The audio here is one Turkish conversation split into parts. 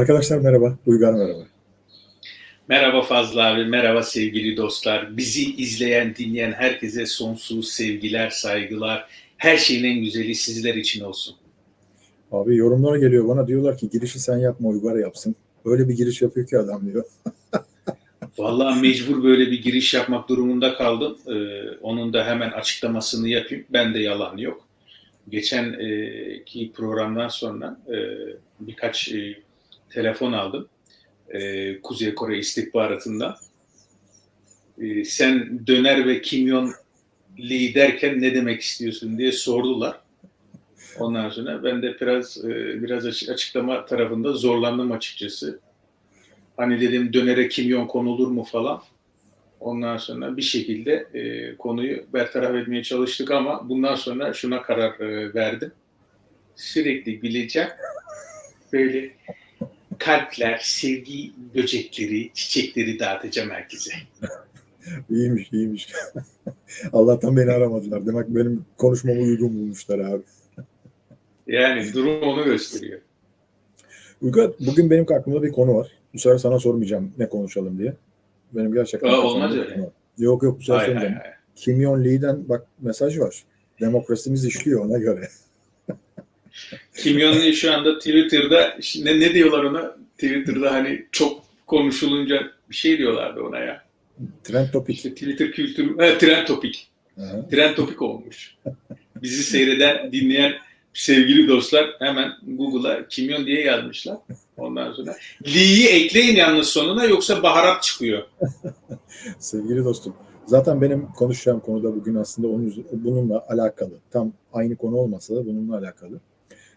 Arkadaşlar merhaba, Uygar merhaba. Merhaba Fazlı abi, merhaba sevgili dostlar. Bizi izleyen, dinleyen herkese sonsuz sevgiler, saygılar. Her şeyin en güzeli sizler için olsun. Abi yorumlara geliyor bana diyorlar ki girişi sen yapma Uygar yapsın. Öyle bir giriş yapıyor ki adam diyor. Vallahi mecbur böyle bir giriş yapmak durumunda kaldım. Ee, onun da hemen açıklamasını yapayım. Ben de yalan yok. Geçen e, ki programdan sonra e, birkaç e, telefon aldım. E, Kuzey Kore istihbaratından. E, sen döner ve kimyon liderken ne demek istiyorsun diye sordular. Ondan sonra ben de biraz e, biraz açıklama tarafında zorlandım açıkçası. Hani dedim dönere kimyon konulur mu falan. Ondan sonra bir şekilde e, konuyu bertaraf etmeye çalıştık ama bundan sonra şuna karar e, verdim. Sürekli bileceğim. Böyle kalpler, sevgi böcekleri, çiçekleri dağıtacağım herkese. iyiymiş, iyiymiş. Allah'tan beni aramadılar. Demek benim konuşmamı uygun bulmuşlar abi. Yani durum onu gösteriyor. Uygar, bugün benim aklımda bir konu var. Bu sefer sana sormayacağım ne konuşalım diye. Benim gerçekten... Aa, olmaz öyle. konu. Yok yok bu sefer Hay hay sormayacağım. hay. Kim Yon Lee'den bak mesaj var. Demokrasimiz işliyor ona göre. Kim Jong-un şu anda Twitter'da ne, ne diyorlar ona? Twitter'da hani çok konuşulunca bir şey diyorlardı ona ya. Trend topik. İşte Twitter kültürü, he, trend topik. Aha. Trend topik olmuş. Bizi seyreden, dinleyen sevgili dostlar hemen Google'a kimyon diye yazmışlar. Ondan sonra Lee'yi ekleyin yalnız sonuna yoksa baharat çıkıyor. Sevgili dostum. Zaten benim konuşacağım konuda bugün aslında onun, bununla alakalı. Tam aynı konu olmasa da bununla alakalı.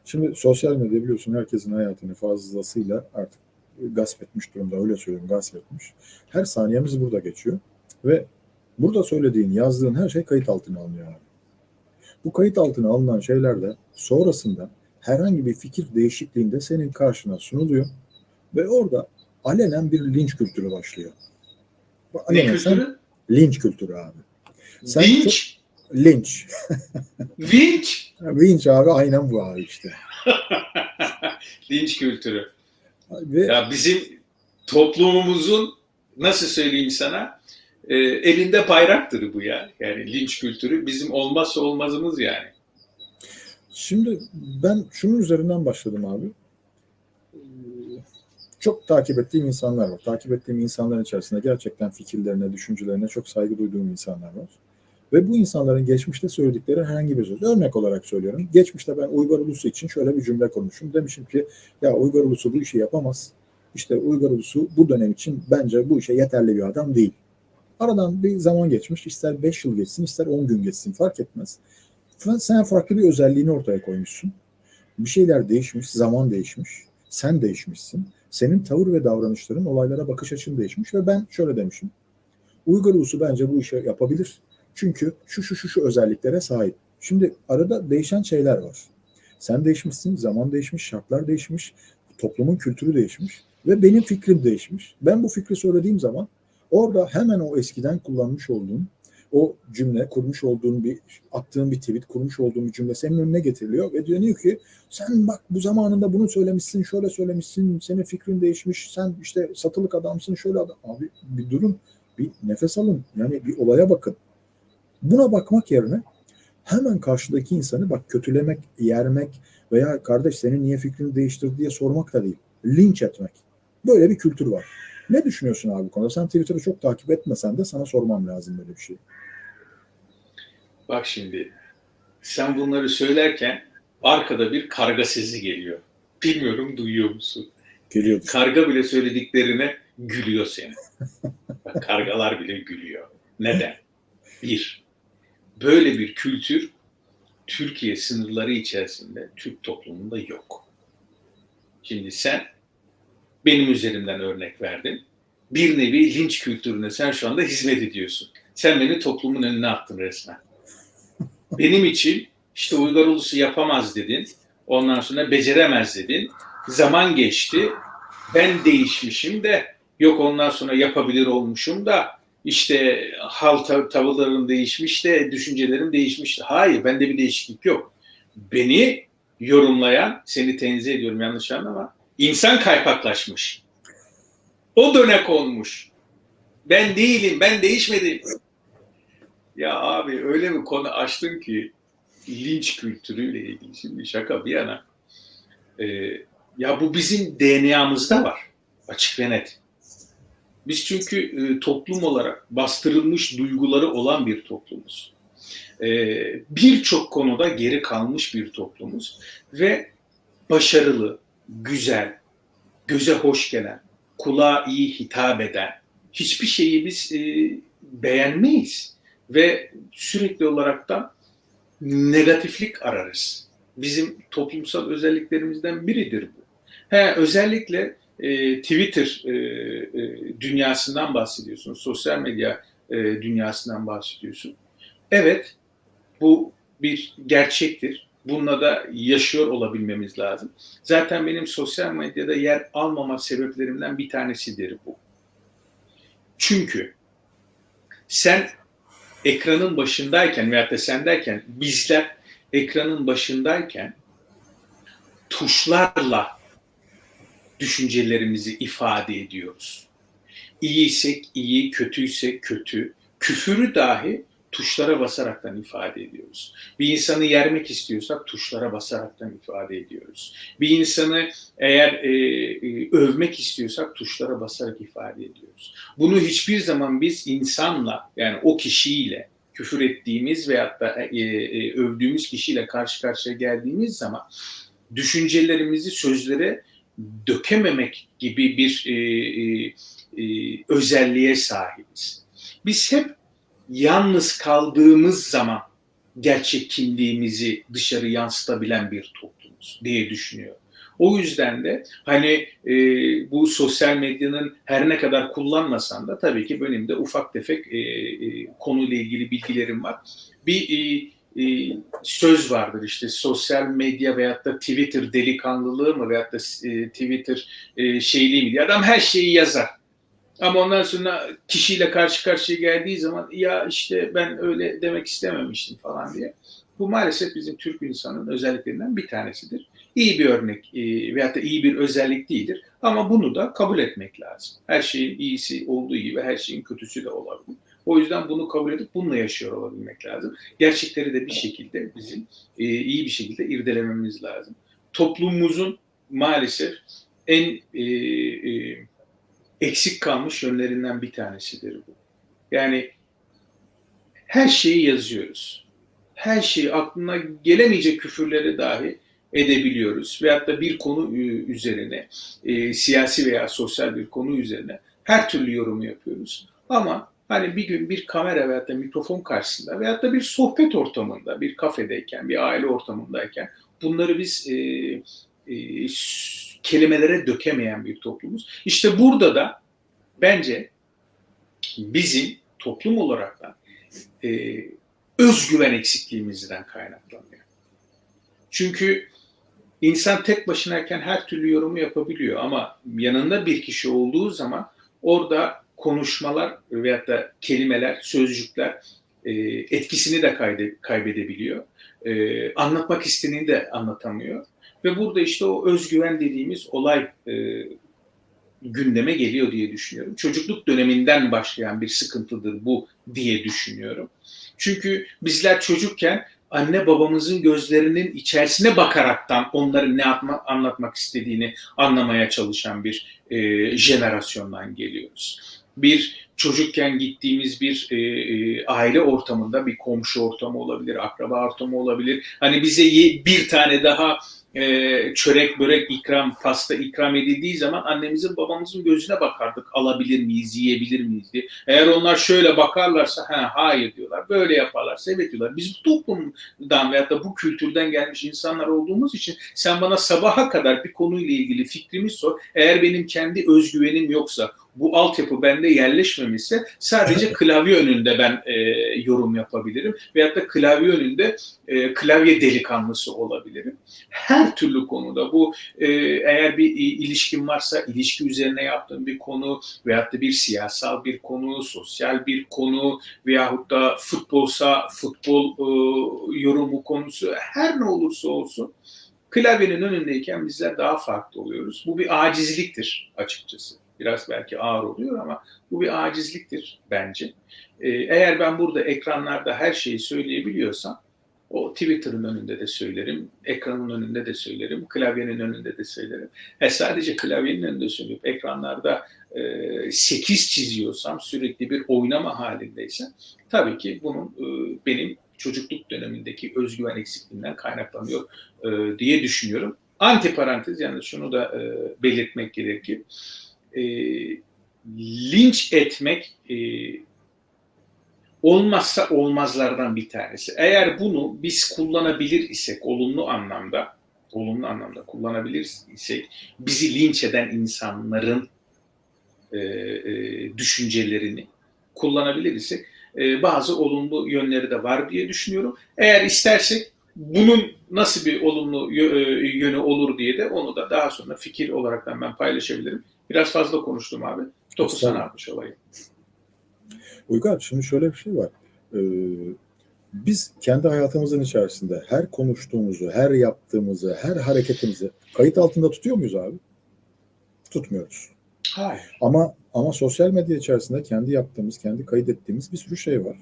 Şimdi sosyal medya biliyorsun herkesin hayatını fazlasıyla artık gasp etmiş durumda. Öyle söyleyeyim gasp etmiş. Her saniyemiz burada geçiyor. Ve burada söylediğin, yazdığın her şey kayıt altına alınıyor abi. Bu kayıt altına alınan şeyler de sonrasında herhangi bir fikir değişikliğinde senin karşına sunuluyor. Ve orada alenen bir linç kültürü başlıyor. Bu Ne alenen sen- kültürü? Linç kültürü abi. Sen Vinç. Linç. Vinç. Linç abi aynen bu abi işte. Linç kültürü. Ve Ya bizim toplumumuzun nasıl söyleyeyim sana e, elinde bayraktır bu ya. Yani linç kültürü bizim olmazsa olmazımız yani. şimdi ben şunun üzerinden başladım abi. Çok takip ettiğim insanlar var. Takip ettiğim insanların içerisinde gerçekten fikirlerine, düşüncelerine çok saygı duyduğum insanlar var. Ve bu insanların geçmişte söyledikleri herhangi bir söz. Örnek olarak söylüyorum. Geçmişte ben Uygar Ulusu için şöyle bir cümle kurmuşum. Demişim ki ya Uygar Ulusu bu işi yapamaz. İşte Uygar Ulusu bu dönem için bence bu işe yeterli bir adam değil. Aradan bir zaman geçmiş. ister 5 yıl geçsin, ister 10 gün geçsin fark etmez. Sen farklı bir özelliğini ortaya koymuşsun. Bir şeyler değişmiş, zaman değişmiş. Sen değişmişsin. Senin tavır ve davranışların, olaylara bakış açın değişmiş ve ben şöyle demişim. Uygar Ulusu bence bu işi yapabilir. Çünkü şu şu şu şu özelliklere sahip. Şimdi arada değişen şeyler var. Sen değişmişsin, zaman değişmiş, şartlar değişmiş, toplumun kültürü değişmiş ve benim fikrim değişmiş. Ben bu fikri söylediğim zaman orada hemen o eskiden kullanmış olduğun o cümle, kurmuş olduğun bir, attığın bir tweet, kurmuş olduğun bir cümle senin önüne getiriliyor ve diyor ki sen bak bu zamanında bunu söylemişsin, şöyle söylemişsin, senin fikrin değişmiş, sen işte satılık adamsın, şöyle adam. Abi bir durun, bir nefes alın. Yani bir olaya bakın. Buna bakmak yerine hemen karşıdaki insanı bak kötülemek, yermek veya kardeş senin niye fikrini değiştirdi diye sormak da değil. Linç etmek. Böyle bir kültür var. Ne düşünüyorsun abi bu konuda? Sen Twitter'ı çok takip etmesen de sana sormam lazım böyle bir şey. Bak şimdi sen bunları söylerken arkada bir karga sesi geliyor. Bilmiyorum duyuyor musun? Geliyordu. Karga bile söylediklerine gülüyor senin. Bak, kargalar bile gülüyor. Neden? Bir, böyle bir kültür Türkiye sınırları içerisinde Türk toplumunda yok. Şimdi sen benim üzerimden örnek verdin. Bir nevi linç kültürüne sen şu anda hizmet ediyorsun. Sen beni toplumun önüne attın resmen. Benim için işte Uygar Ulusu yapamaz dedin. Ondan sonra beceremez dedin. Zaman geçti. Ben değişmişim de yok ondan sonra yapabilir olmuşum da işte hal tav- tavırlarım değişmiş de düşüncelerim değişmiş de. Hayır bende bir değişiklik yok. Beni yorumlayan, seni tenzih ediyorum yanlış anlama, İnsan kaypaklaşmış. O dönek olmuş. Ben değilim, ben değişmedim. Ya abi öyle bir konu açtın ki linç kültürüyle ilgili şimdi şaka bir yana. Ee, ya bu bizim DNA'mızda var. Açık ve net. Biz çünkü e, toplum olarak bastırılmış duyguları olan bir toplumuz. Ee, Birçok konuda geri kalmış bir toplumuz. Ve başarılı, güzel, göze hoş gelen, kulağa iyi hitap eden hiçbir şeyi biz e, beğenmeyiz. Ve sürekli olarak da negatiflik ararız. Bizim toplumsal özelliklerimizden biridir bu. He, özellikle e, Twitter e, e, dünyasından bahsediyorsun, sosyal medya e, dünyasından bahsediyorsun. Evet, bu bir gerçektir. Bununla da yaşıyor olabilmemiz lazım. Zaten benim sosyal medyada yer almama sebeplerimden bir tanesidir bu. Çünkü sen ekranın başındayken veyahut da sen derken bizler ekranın başındayken tuşlarla düşüncelerimizi ifade ediyoruz. İyiysek iyi, kötüysek kötü. Küfürü dahi tuşlara basaraktan ifade ediyoruz. Bir insanı yermek istiyorsak tuşlara basaraktan ifade ediyoruz. Bir insanı eğer e, e, övmek istiyorsak tuşlara basarak ifade ediyoruz. Bunu hiçbir zaman biz insanla yani o kişiyle küfür ettiğimiz veyahut da e, e, övdüğümüz kişiyle karşı karşıya geldiğimiz zaman düşüncelerimizi sözlere dökememek gibi bir e, e, e, özelliğe sahibiz. Biz hep yalnız kaldığımız zaman gerçek kimliğimizi dışarı yansıtabilen bir toplumuz diye düşünüyorum. O yüzden de hani e, bu sosyal medyanın her ne kadar kullanmasam da tabii ki benim de ufak tefek e, e, konuyla ilgili bilgilerim var. Bir e, e, söz vardır işte sosyal medya veyahut da Twitter delikanlılığı mı veyahut da e, Twitter e, şeyliği mi diye adam her şeyi yazar. Ama ondan sonra kişiyle karşı karşıya geldiği zaman ya işte ben öyle demek istememiştim falan diye. Bu maalesef bizim Türk insanının özelliklerinden bir tanesidir. İyi bir örnek e, veyahut da iyi bir özellik değildir. Ama bunu da kabul etmek lazım. Her şeyin iyisi olduğu gibi her şeyin kötüsü de olabilir. O yüzden bunu kabul edip bununla yaşıyor olabilmek lazım. Gerçekleri de bir şekilde bizim e, iyi bir şekilde irdelememiz lazım. Toplumumuzun maalesef en e, e, eksik kalmış yönlerinden bir tanesidir bu. Yani her şeyi yazıyoruz. Her şeyi aklına gelemeyecek küfürleri dahi edebiliyoruz. Veyahut da bir konu üzerine, e, siyasi veya sosyal bir konu üzerine her türlü yorumu yapıyoruz. Ama hani bir gün bir kamera veyahut da mikrofon karşısında veyahut da bir sohbet ortamında, bir kafedeyken, bir aile ortamındayken bunları biz e, e, kelimelere dökemeyen bir toplumuz. İşte burada da bence bizim toplum olarak da e, özgüven eksikliğimizden kaynaklanıyor. Çünkü insan tek başınayken her türlü yorumu yapabiliyor ama yanında bir kişi olduğu zaman orada konuşmalar veyahut da kelimeler, sözcükler e, etkisini de kayde, kaybedebiliyor. E, anlatmak istediğini de anlatamıyor. Ve burada işte o özgüven dediğimiz olay e, gündeme geliyor diye düşünüyorum. Çocukluk döneminden başlayan bir sıkıntıdır bu diye düşünüyorum. Çünkü bizler çocukken anne babamızın gözlerinin içerisine bakaraktan onların ne atma, anlatmak istediğini anlamaya çalışan bir e, jenerasyondan geliyoruz. Bir çocukken gittiğimiz bir e, e, aile ortamında bir komşu ortamı olabilir, akraba ortamı olabilir. Hani bize bir tane daha e, çörek, börek ikram, pasta ikram edildiği zaman annemizin babamızın gözüne bakardık. Alabilir miyiz, yiyebilir miyiz diye. Eğer onlar şöyle bakarlarsa ha, hayır diyorlar. Böyle yaparlarsa evet diyorlar. Biz bu toplumdan veyahut da bu kültürden gelmiş insanlar olduğumuz için sen bana sabaha kadar bir konuyla ilgili fikrimi sor. Eğer benim kendi özgüvenim yoksa, bu altyapı bende yerleşmemişse sadece klavye önünde ben e, yorum yapabilirim. Veyahut da klavye önünde e, klavye delikanlısı olabilirim. Her türlü konuda bu e, eğer bir ilişkin varsa ilişki üzerine yaptığım bir konu veyahut da bir siyasal bir konu, sosyal bir konu veyahut da futbolsa futbol e, yorumu konusu her ne olursa olsun Klavyenin önündeyken bizler daha farklı oluyoruz. Bu bir acizliktir açıkçası. Biraz belki ağır oluyor ama bu bir acizliktir bence. Ee, eğer ben burada ekranlarda her şeyi söyleyebiliyorsam o Twitter'ın önünde de söylerim, ekranın önünde de söylerim, klavyenin önünde de söylerim. E sadece klavyenin önünde söyleyip ekranlarda e, 8 çiziyorsam, sürekli bir oynama halindeyse tabii ki bunun e, benim çocukluk dönemindeki özgüven eksikliğinden kaynaklanıyor e, diye düşünüyorum. Antiparantez yani şunu da e, belirtmek gerekir. E, linç etmek e, olmazsa olmazlardan bir tanesi. Eğer bunu biz kullanabilir isek olumlu anlamda olumlu anlamda kullanabilir isek bizi linç eden insanların e, e, düşüncelerini kullanabilir isek e, bazı olumlu yönleri de var diye düşünüyorum. Eğer istersek bunun nasıl bir olumlu e, yönü olur diye de onu da daha sonra fikir olarak ben paylaşabilirim. Biraz fazla konuştum abi. Topu sana atmış olayım. Uygar şimdi şöyle bir şey var. Ee, biz kendi hayatımızın içerisinde her konuştuğumuzu, her yaptığımızı, her hareketimizi kayıt altında tutuyor muyuz abi? Tutmuyoruz. Hayır. Ama ama sosyal medya içerisinde kendi yaptığımız, kendi kaydettiğimiz bir sürü şey var.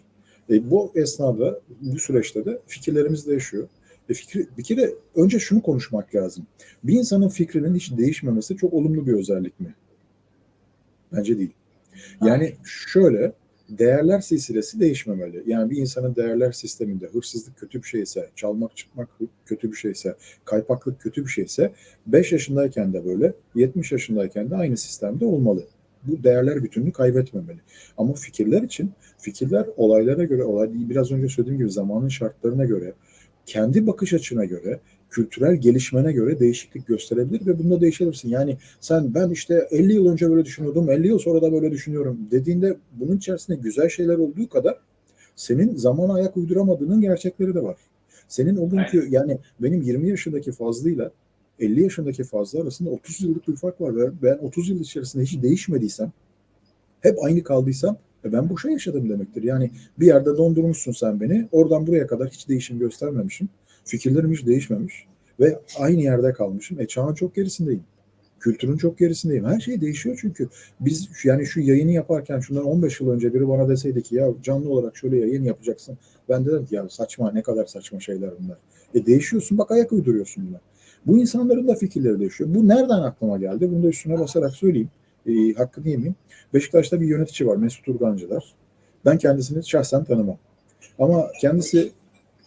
E, bu esnada, bu süreçte de fikirlerimiz değişiyor. E, fikri, bir kere önce şunu konuşmak lazım. Bir insanın fikrinin hiç değişmemesi çok olumlu bir özellik mi? Bence değil. Yani şöyle, değerler silsilesi değişmemeli. Yani bir insanın değerler sisteminde hırsızlık kötü bir şeyse, çalmak çıkmak kötü bir şeyse, kaypaklık kötü bir şeyse 5 yaşındayken de böyle, 70 yaşındayken de aynı sistemde olmalı. Bu değerler bütününü kaybetmemeli. Ama fikirler için, fikirler olaylara göre, olay biraz önce söylediğim gibi zamanın şartlarına göre, kendi bakış açına göre, kültürel gelişmene göre değişiklik gösterebilir ve bunda değişebilirsin. Yani sen ben işte 50 yıl önce böyle düşünüyordum, 50 yıl sonra da böyle düşünüyorum dediğinde bunun içerisinde güzel şeyler olduğu kadar senin zamana ayak uyduramadığının gerçekleri de var. Senin o günkü yani benim 20 yaşındaki Fazlı'yla 50 yaşındaki Fazlı arasında 30 yıllık bir fark var ve ben 30 yıl içerisinde hiç değişmediysem, hep aynı kaldıysam e ben boşa yaşadım demektir. Yani bir yerde dondurmuşsun sen beni, oradan buraya kadar hiç değişim göstermemişim. Fikirlerim hiç değişmemiş ve aynı yerde kalmışım. E çağın çok gerisindeyim. Kültürün çok gerisindeyim. Her şey değişiyor çünkü biz yani şu yayını yaparken şundan 15 yıl önce biri bana deseydi ki ya canlı olarak şöyle yayın yapacaksın. Ben dedim ki ya saçma ne kadar saçma şeyler bunlar. E değişiyorsun bak ayak uyduruyorsun buna. Bu insanların da fikirleri değişiyor. Bu nereden aklıma geldi? Bunu da üstüne basarak söyleyeyim. E, hakkını yemeyeyim. Beşiktaş'ta bir yönetici var Mesut Urgancılar. Ben kendisini şahsen tanımam. Ama kendisi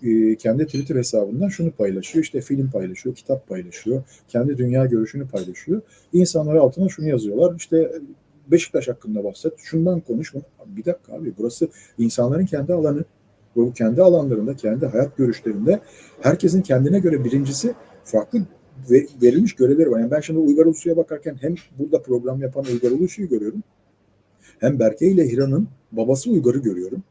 e, kendi Twitter hesabından şunu paylaşıyor. İşte film paylaşıyor, kitap paylaşıyor. Kendi dünya görüşünü paylaşıyor. İnsanlara altına şunu yazıyorlar. İşte Beşiktaş hakkında bahset. Şundan konuş. Bir dakika abi burası insanların kendi alanı. Bu kendi alanlarında, kendi hayat görüşlerinde herkesin kendine göre birincisi farklı verilmiş görevleri var. Yani ben şimdi Uygar Ulusu'ya bakarken hem burada program yapan Uygar Ulusu'yu görüyorum. Hem Berke ile Hira'nın babası Uygar'ı görüyorum.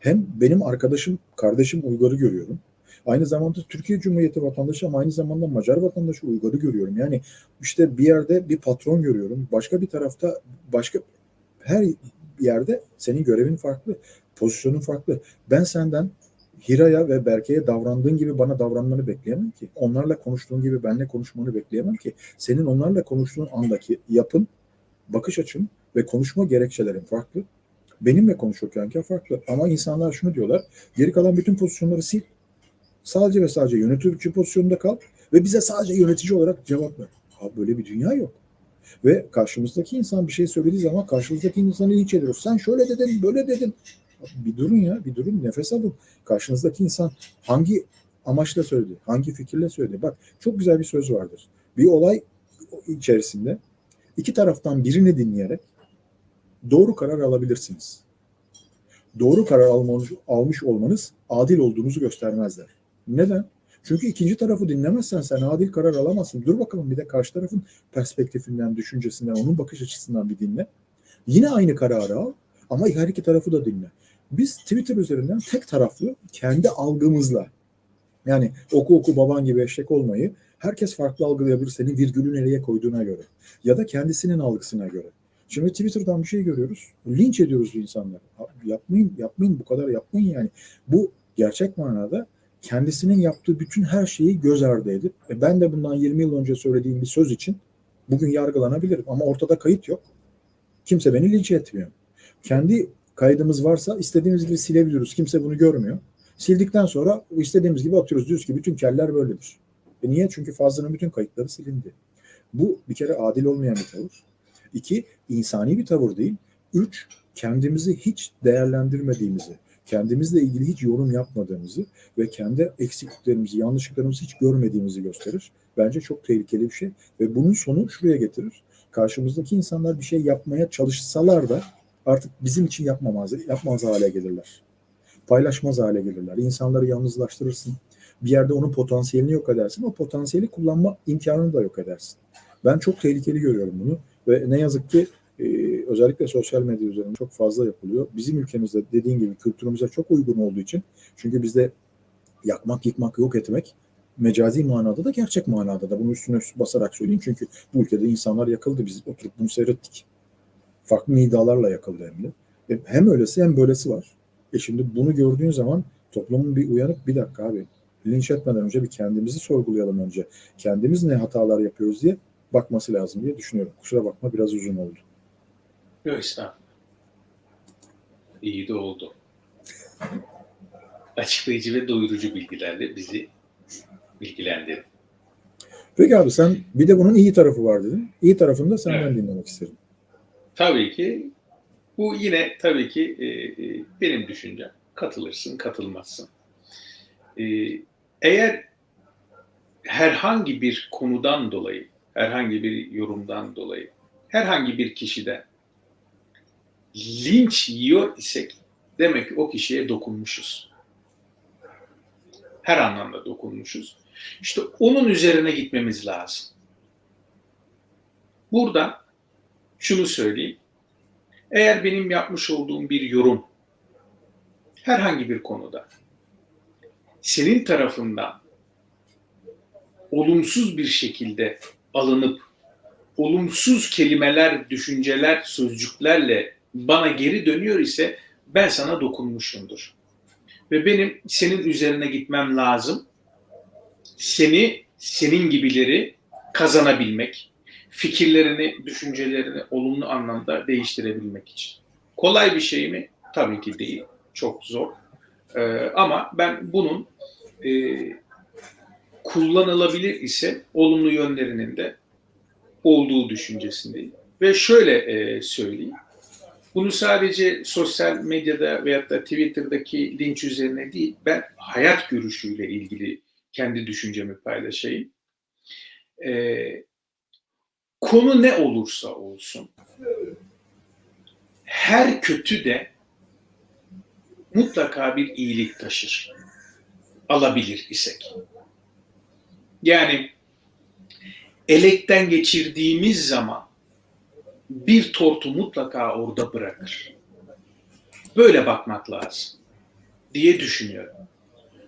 Hem benim arkadaşım, kardeşim Uygar'ı görüyorum. Aynı zamanda Türkiye Cumhuriyeti vatandaşı ama aynı zamanda Macar vatandaşı Uygar'ı görüyorum. Yani işte bir yerde bir patron görüyorum. Başka bir tarafta başka her yerde senin görevin farklı, pozisyonun farklı. Ben senden Hira'ya ve Berke'ye davrandığın gibi bana davranmanı bekleyemem ki. Onlarla konuştuğun gibi benimle konuşmanı bekleyemem ki. Senin onlarla konuştuğun andaki yapın, bakış açın ve konuşma gerekçelerin farklı. Benimle konuşurken farklı. Ama insanlar şunu diyorlar. Geri kalan bütün pozisyonları sil. Sadece ve sadece yönetici pozisyonunda kal ve bize sadece yönetici olarak cevap ver. Abi böyle bir dünya yok. Ve karşımızdaki insan bir şey söylediği zaman karşımızdaki insanı linç ediyoruz. Sen şöyle dedin, böyle dedin. Bir durun ya, bir durun, nefes alın. Karşınızdaki insan hangi amaçla söyledi, hangi fikirle söyledi. Bak çok güzel bir söz vardır. Bir olay içerisinde iki taraftan birini dinleyerek doğru karar alabilirsiniz. Doğru karar almış, olmanız adil olduğunuzu göstermezler. Neden? Çünkü ikinci tarafı dinlemezsen sen adil karar alamazsın. Dur bakalım bir de karşı tarafın perspektifinden, düşüncesinden, onun bakış açısından bir dinle. Yine aynı kararı al ama her iki tarafı da dinle. Biz Twitter üzerinden tek taraflı kendi algımızla yani oku oku baban gibi eşek olmayı herkes farklı algılayabilir senin virgülü nereye koyduğuna göre ya da kendisinin algısına göre. Şimdi Twitter'dan bir şey görüyoruz. Linç ediyoruz insanları. Yapmayın, yapmayın bu kadar yapmayın yani. Bu gerçek manada kendisinin yaptığı bütün her şeyi göz ardı edip e, ben de bundan 20 yıl önce söylediğim bir söz için bugün yargılanabilirim ama ortada kayıt yok. Kimse beni linç etmiyor. Kendi kaydımız varsa istediğimiz gibi silebiliyoruz. Kimse bunu görmüyor. Sildikten sonra istediğimiz gibi atıyoruz. Diyoruz ki bütün keller böyledir. E niye? Çünkü Fazlı'nın bütün kayıtları silindi. Bu bir kere adil olmayan bir tavır. İki, insani bir tavır değil. Üç, kendimizi hiç değerlendirmediğimizi, kendimizle ilgili hiç yorum yapmadığımızı ve kendi eksikliklerimizi, yanlışlıklarımızı hiç görmediğimizi gösterir. Bence çok tehlikeli bir şey ve bunun sonu şuraya getirir. Karşımızdaki insanlar bir şey yapmaya çalışsalar da artık bizim için yapmamaz, yapmaz hale gelirler. Paylaşmaz hale gelirler. İnsanları yalnızlaştırırsın. Bir yerde onun potansiyelini yok edersin. O potansiyeli kullanma imkanını da yok edersin. Ben çok tehlikeli görüyorum bunu ve ne yazık ki e, özellikle sosyal medya üzerinde çok fazla yapılıyor. Bizim ülkemizde dediğin gibi kültürümüze çok uygun olduğu için çünkü bizde yakmak, yıkmak, yok etmek mecazi manada da gerçek manada da bunu üstüne basarak söyleyeyim çünkü bu ülkede insanlar yakıldı biz oturup bunu seyrettik. Farklı nidalarla yakıldı hem de. E, hem öylesi hem böylesi var. E şimdi bunu gördüğün zaman toplumun bir uyanıp bir dakika abi linç etmeden önce bir kendimizi sorgulayalım önce. Kendimiz ne hatalar yapıyoruz diye bakması lazım diye düşünüyorum. Kusura bakma biraz uzun oldu. Yok estağfurullah. İyi de oldu. Açıklayıcı ve doyurucu bilgilerle bizi bilgilendirin. Peki abi sen bir de bunun iyi tarafı var dedin. İyi tarafını da senden Evet. dinlemek isterim. Tabii ki bu yine tabii ki e, e, benim düşüncem. Katılırsın, katılmazsın. E, eğer herhangi bir konudan dolayı, herhangi bir yorumdan dolayı, herhangi bir kişiden linç yiyor isek demek ki o kişiye dokunmuşuz. Her anlamda dokunmuşuz. İşte onun üzerine gitmemiz lazım. Burada şunu söyleyeyim. Eğer benim yapmış olduğum bir yorum herhangi bir konuda senin tarafından olumsuz bir şekilde alınıp olumsuz kelimeler, düşünceler, sözcüklerle bana geri dönüyor ise ben sana dokunmuşumdur. Ve benim senin üzerine gitmem lazım. Seni, senin gibileri kazanabilmek, fikirlerini, düşüncelerini olumlu anlamda değiştirebilmek için. Kolay bir şey mi? Tabii ki değil. Çok zor. Ee, ama ben bunun e, kullanılabilir ise olumlu yönlerinin de olduğu düşüncesindeyim. Ve şöyle e, söyleyeyim. Bunu sadece sosyal medyada veyahut da Twitter'daki linç üzerine değil, ben hayat görüşüyle ilgili kendi düşüncemi paylaşayım. Ee, konu ne olursa olsun her kötü de mutlaka bir iyilik taşır. Alabilir isek. Yani elekten geçirdiğimiz zaman bir tortu mutlaka orada bırakır. Böyle bakmak lazım diye düşünüyorum.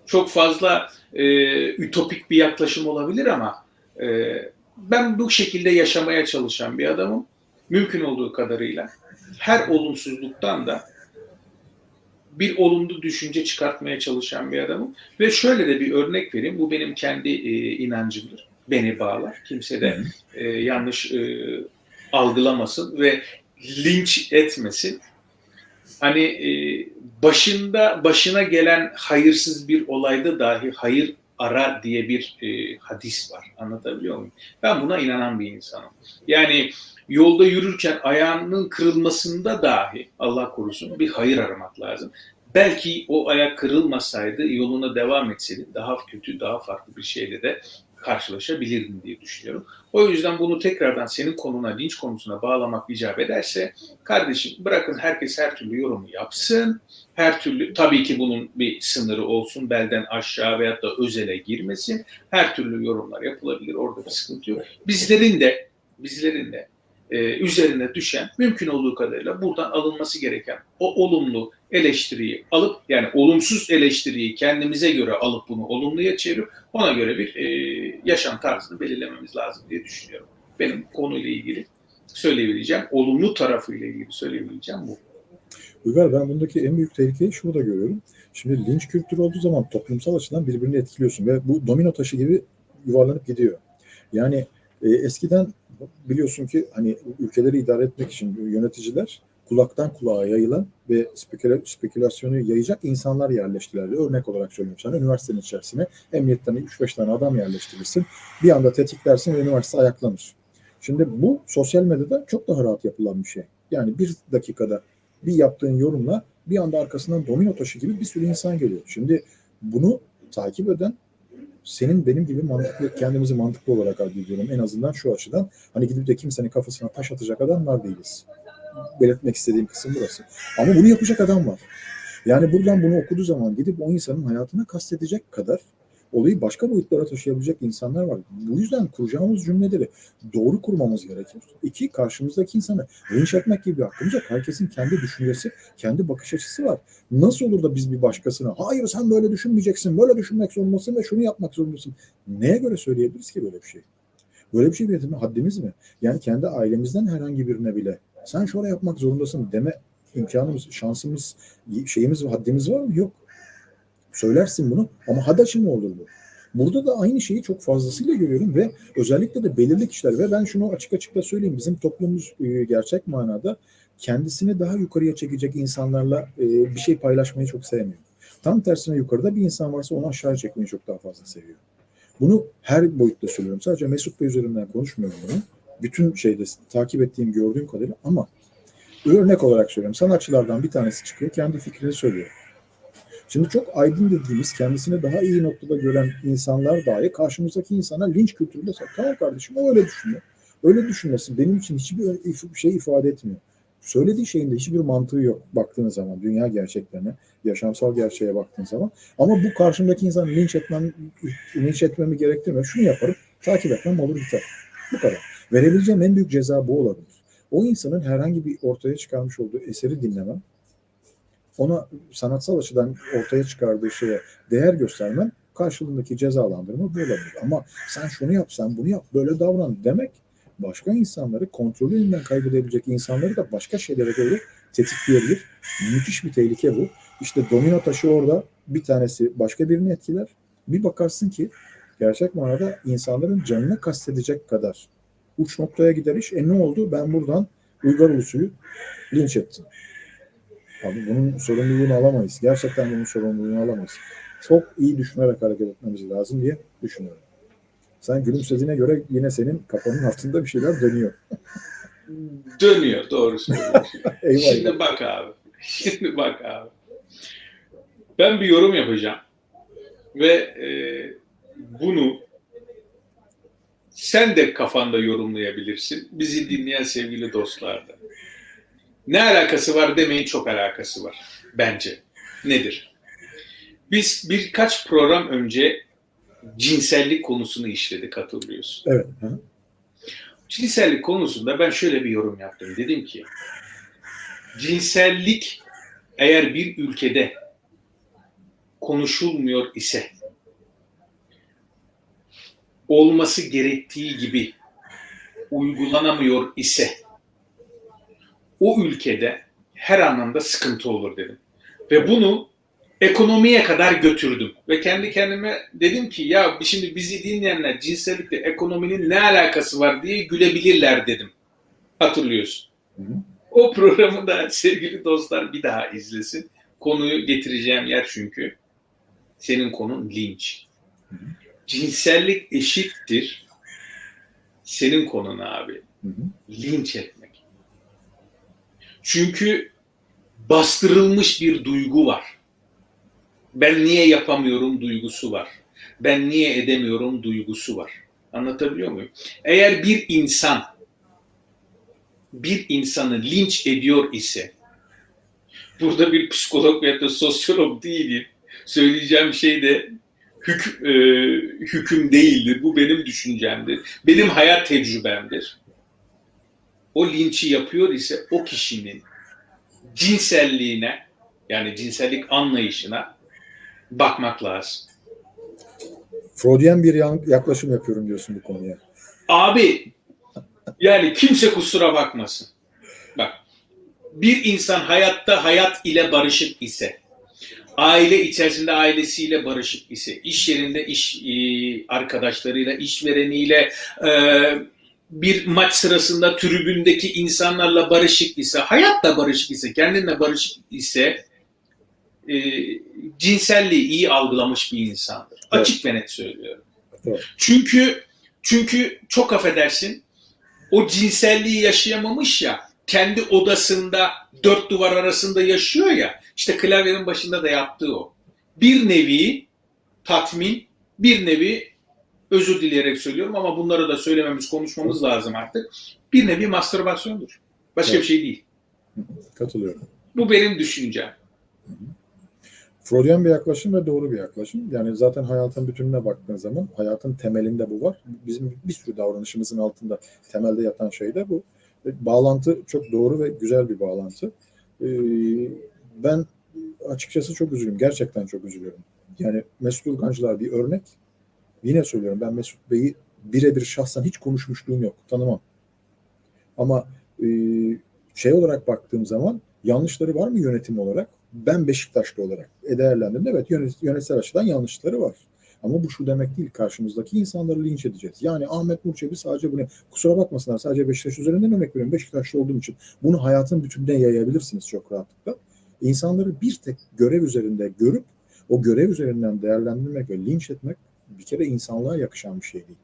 Çok fazla e, ütopik bir yaklaşım olabilir ama e, ben bu şekilde yaşamaya çalışan bir adamım. Mümkün olduğu kadarıyla her olumsuzluktan da bir olumlu düşünce çıkartmaya çalışan bir adamım. Ve şöyle de bir örnek vereyim. Bu benim kendi e, inancımdır. Beni bağlar. Kimse de e, yanlış e, algılamasın ve linç etmesin. Hani e, başında başına gelen hayırsız bir olayda dahi hayır ara diye bir e, hadis var. Anlatabiliyor muyum? Ben buna inanan bir insanım. Yani yolda yürürken ayağının kırılmasında dahi Allah korusun bir hayır aramak lazım. Belki o ayak kırılmasaydı yoluna devam etseydi daha kötü, daha farklı bir şeyle de karşılaşabilirdim diye düşünüyorum. O yüzden bunu tekrardan senin konuna, linç konusuna bağlamak icap ederse kardeşim bırakın herkes her türlü yorumu yapsın. Her türlü tabii ki bunun bir sınırı olsun. Belden aşağı veyahut da özele girmesin. Her türlü yorumlar yapılabilir. Orada bir sıkıntı yok. Bizlerin de bizlerin de e, üzerine düşen mümkün olduğu kadarıyla buradan alınması gereken o olumlu eleştiriyi alıp yani olumsuz eleştiriyi kendimize göre alıp bunu olumluya çevirip ona göre bir e, yaşam tarzını belirlememiz lazım diye düşünüyorum. Benim konuyla ilgili söyleyebileceğim, olumlu tarafıyla ilgili söyleyebileceğim bu. Uygar ben bundaki en büyük tehlikeyi şurada görüyorum. Şimdi linç kültürü olduğu zaman toplumsal açıdan birbirini etkiliyorsun ve bu domino taşı gibi yuvarlanıp gidiyor. Yani e, eskiden biliyorsun ki hani ülkeleri idare etmek için yöneticiler kulaktan kulağa yayılan ve speküla- spekülasyonu yayacak insanlar yerleştirirlerdi. Örnek olarak söylüyorum sana üniversitenin içerisine emniyetten 3-5 tane adam yerleştirirsin. Bir anda tetiklersin ve üniversite ayaklanır. Şimdi bu sosyal medyada çok daha rahat yapılan bir şey. Yani bir dakikada bir yaptığın yorumla bir anda arkasından domino taşı gibi bir sürü insan geliyor. Şimdi bunu takip eden senin benim gibi mantıklı, kendimizi mantıklı olarak addediyorum. En azından şu açıdan hani gidip de kimsenin kafasına taş atacak adamlar değiliz. Belirtmek istediğim kısım burası. Ama bunu yapacak adam var. Yani buradan bunu okuduğu zaman gidip o insanın hayatına kastedecek kadar olayı başka boyutlara taşıyabilecek insanlar var. Bu yüzden kuracağımız cümleleri doğru kurmamız gerekir. İki, karşımızdaki insanı linç etmek gibi bir hakkımız yok. Herkesin kendi düşüncesi, kendi bakış açısı var. Nasıl olur da biz bir başkasına, hayır sen böyle düşünmeyeceksin, böyle düşünmek zorundasın ve şunu yapmak zorundasın. Neye göre söyleyebiliriz ki böyle bir şey? Böyle bir şey bir haddimiz mi? Yani kendi ailemizden herhangi birine bile sen şöyle yapmak zorundasın deme imkanımız, şansımız, şeyimiz, haddimiz var mı? Yok. Söylersin bunu ama hadaşı mı olur bu? Burada da aynı şeyi çok fazlasıyla görüyorum ve özellikle de belirli kişiler ve ben şunu açık açık da söyleyeyim bizim toplumumuz e, gerçek manada kendisini daha yukarıya çekecek insanlarla e, bir şey paylaşmayı çok sevmiyor. Tam tersine yukarıda bir insan varsa onu aşağı çekmeyi çok daha fazla seviyor. Bunu her boyutta söylüyorum. Sadece Mesut Bey üzerinden konuşmuyorum bunu. Bütün şeyde takip ettiğim, gördüğüm kadarıyla ama örnek olarak söylüyorum. Sanatçılardan bir tanesi çıkıyor, kendi fikrini söylüyor. Şimdi çok aydın dediğimiz, kendisini daha iyi noktada gören insanlar dahi karşımızdaki insana linç kültürüyle tamam kardeşim o öyle düşünüyor. Öyle düşünmesi benim için hiçbir şey ifade etmiyor. Söylediği şeyin de hiçbir mantığı yok baktığın zaman dünya gerçeklerine, yaşamsal gerçeğe baktığın zaman. Ama bu karşımdaki insanı linç etmem, linç etmemi gerektirmiyor. Şunu yaparım, takip etmem olur biter. Bu kadar. Verebileceğim en büyük ceza bu olabilir. O insanın herhangi bir ortaya çıkarmış olduğu eseri dinlemem, ona sanatsal açıdan ortaya çıkardığı şeye değer göstermem karşılığındaki cezalandırma bu olabilir. Ama sen şunu yap, sen bunu yap, böyle davran demek başka insanları kontrolü elinden kaybedebilecek insanları da başka şeylere doğru tetikleyebilir. Müthiş bir tehlike bu. İşte domino taşı orada bir tanesi başka birini etkiler. Bir bakarsın ki gerçek manada insanların canına kastedecek kadar uç noktaya gider iş. E ne oldu? Ben buradan Uygar Ulusu'yu linç ettim. Abi bunun sorumluluğunu alamayız. Gerçekten bunun sorumluluğunu alamayız. Çok iyi düşünerek hareket etmemiz lazım diye düşünüyorum. Sen gülümsediğine göre yine senin kafanın altında bir şeyler dönüyor. Dönüyor doğru söylüyorsun. Şimdi bak abi. Şimdi bak abi. Ben bir yorum yapacağım. Ve e, bunu sen de kafanda yorumlayabilirsin. Bizi dinleyen sevgili dostlar da. Ne alakası var demeyin çok alakası var. Bence. Nedir? Biz birkaç program önce cinsellik konusunu işledik hatırlıyorsun. Evet. Hı. Cinsellik konusunda ben şöyle bir yorum yaptım. Dedim ki cinsellik eğer bir ülkede konuşulmuyor ise olması gerektiği gibi uygulanamıyor ise o ülkede her anlamda sıkıntı olur dedim. Ve bunu ekonomiye kadar götürdüm. Ve kendi kendime dedim ki ya şimdi bizi dinleyenler cinsellikle ekonominin ne alakası var diye gülebilirler dedim. Hatırlıyorsun. Hı hı. O programı da sevgili dostlar bir daha izlesin. Konuyu getireceğim yer çünkü senin konun linç. Hı hı. Cinsellik eşittir senin konun abi. Hı hı. Linç etmek. Çünkü bastırılmış bir duygu var. Ben niye yapamıyorum duygusu var. Ben niye edemiyorum duygusu var. Anlatabiliyor muyum? Eğer bir insan bir insanı linç ediyor ise burada bir psikolog veya da sosyolog değilim. Söyleyeceğim şey de hük, e, hüküm değildir. Bu benim düşüncemdir. Benim hayat tecrübemdir. O linçi yapıyor ise o kişinin cinselliğine yani cinsellik anlayışına bakmak lazım. Freudian bir yaklaşım yapıyorum diyorsun bu konuya. Abi yani kimse kusura bakmasın. Bak bir insan hayatta hayat ile barışık ise, aile içerisinde ailesiyle barışık ise, iş yerinde iş e, arkadaşlarıyla, işvereniyle, e, bir maç sırasında tribündeki insanlarla barışık ise, hayatla barışık ise, kendinle barışık ise e, cinselliği iyi algılamış bir insandır. Evet. Açık ve net söylüyorum. Evet. Çünkü çünkü çok affedersin o cinselliği yaşayamamış ya kendi odasında dört duvar arasında yaşıyor ya işte klavyenin başında da yaptığı o. Bir nevi tatmin, bir nevi özür dileyerek söylüyorum ama bunları da söylememiz, konuşmamız lazım artık. Bir nevi mastürbasyondur. Başka Evet. bir şey değil. Katılıyorum. Bu benim düşüncem. Freudian bir yaklaşım ve doğru bir yaklaşım. Yani zaten hayatın bütününe baktığın zaman hayatın temelinde bu var. Bizim bir sürü davranışımızın altında temelde yatan şey de bu. Bağlantı çok doğru ve güzel bir bağlantı. Ee, ben açıkçası çok üzülüyorum. Gerçekten çok üzülüyorum. Yani Mesut Ülgancılar bir örnek. Yine söylüyorum ben Mesut Bey'i birebir şahsen hiç konuşmuşluğum yok. Tanımam. Ama e, şey olarak baktığım zaman yanlışları var mı yönetim olarak? Ben Beşiktaşlı olarak değerlendirdim. Evet yönet- yönetsel açıdan yanlışları var. Ama bu şu demek değil. Karşımızdaki insanları linç edeceğiz. Yani Ahmet Nurçebi sadece bunu kusura bakmasınlar sadece Beşiktaş üzerinden örnek veriyorum. Beşiktaşlı olduğum için bunu hayatın bütününe yayabilirsiniz çok rahatlıkla. İnsanları bir tek görev üzerinde görüp o görev üzerinden değerlendirmek ve linç etmek bir kere insanlığa yakışan bir şey değil.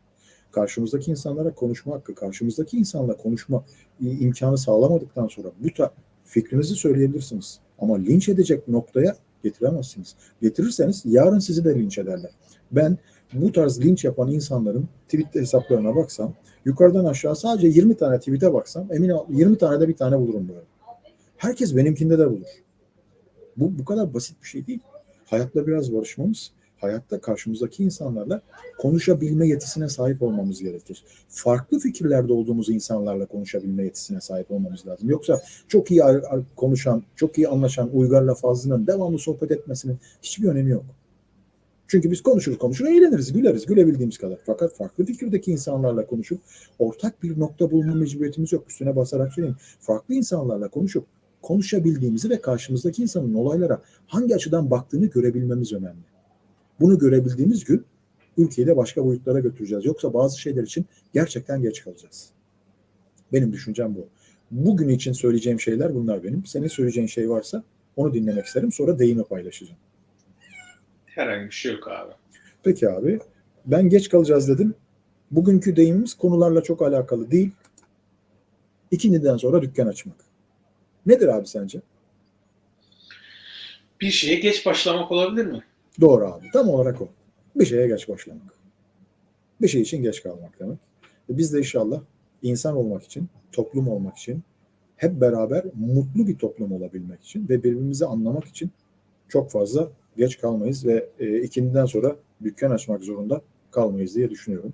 Karşımızdaki insanlara konuşma hakkı, karşımızdaki insanla konuşma imkanı sağlamadıktan sonra bu ta fikrinizi söyleyebilirsiniz. Ama linç edecek noktaya getiremezsiniz. Getirirseniz yarın sizi de linç ederler. Ben bu tarz linç yapan insanların Twitter hesaplarına baksam, yukarıdan aşağı sadece 20 tane tweet'e baksam emin ol 20 tane de bir tane bulurum böyle. Herkes benimkinde de bulur. Bu bu kadar basit bir şey değil. Hayatla biraz barışmamız, hayatta karşımızdaki insanlarla konuşabilme yetisine sahip olmamız gerekir. Farklı fikirlerde olduğumuz insanlarla konuşabilme yetisine sahip olmamız lazım. Yoksa çok iyi konuşan, çok iyi anlaşan Uygar'la Fazlı'nın devamlı sohbet etmesinin hiçbir önemi yok. Çünkü biz konuşuruz konuşur eğleniriz, güleriz, gülebildiğimiz kadar. Fakat farklı fikirdeki insanlarla konuşup ortak bir nokta bulma mecburiyetimiz yok. Üstüne basarak söyleyeyim. Farklı insanlarla konuşup konuşabildiğimizi ve karşımızdaki insanın olaylara hangi açıdan baktığını görebilmemiz önemli. Bunu görebildiğimiz gün ülkeyi de başka boyutlara götüreceğiz. Yoksa bazı şeyler için gerçekten geç kalacağız. Benim düşüncem bu. Bugün için söyleyeceğim şeyler bunlar benim. Senin söyleyeceğin şey varsa onu dinlemek isterim. Sonra deyimi paylaşacağım. Herhangi bir şey yok abi. Peki abi. Ben geç kalacağız dedim. Bugünkü deyimimiz konularla çok alakalı değil. İkindiden sonra dükkan açmak. Nedir abi sence? Bir şeye geç başlamak olabilir mi? Doğru abi. Tam olarak o. Bir şeye geç başlamak. Bir şey için geç kalmak demek. E Biz de inşallah insan olmak için, toplum olmak için, hep beraber mutlu bir toplum olabilmek için ve birbirimizi anlamak için çok fazla geç kalmayız ve e, ikindiden sonra dükkan açmak zorunda kalmayız diye düşünüyorum.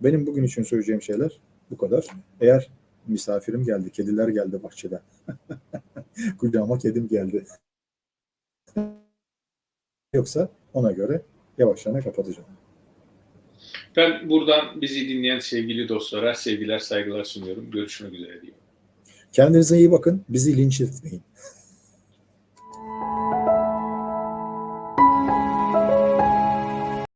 Benim bugün için söyleyeceğim şeyler bu kadar. Eğer misafirim geldi, kediler geldi bahçede. Kucağıma kedim geldi. Yoksa ona göre yavaştan kapatacağım. Ben buradan bizi dinleyen sevgili dostlara sevgiler, saygılar sunuyorum. Görüşmek üzere diyeyim. Kendinize iyi bakın. Bizi linç etmeyin.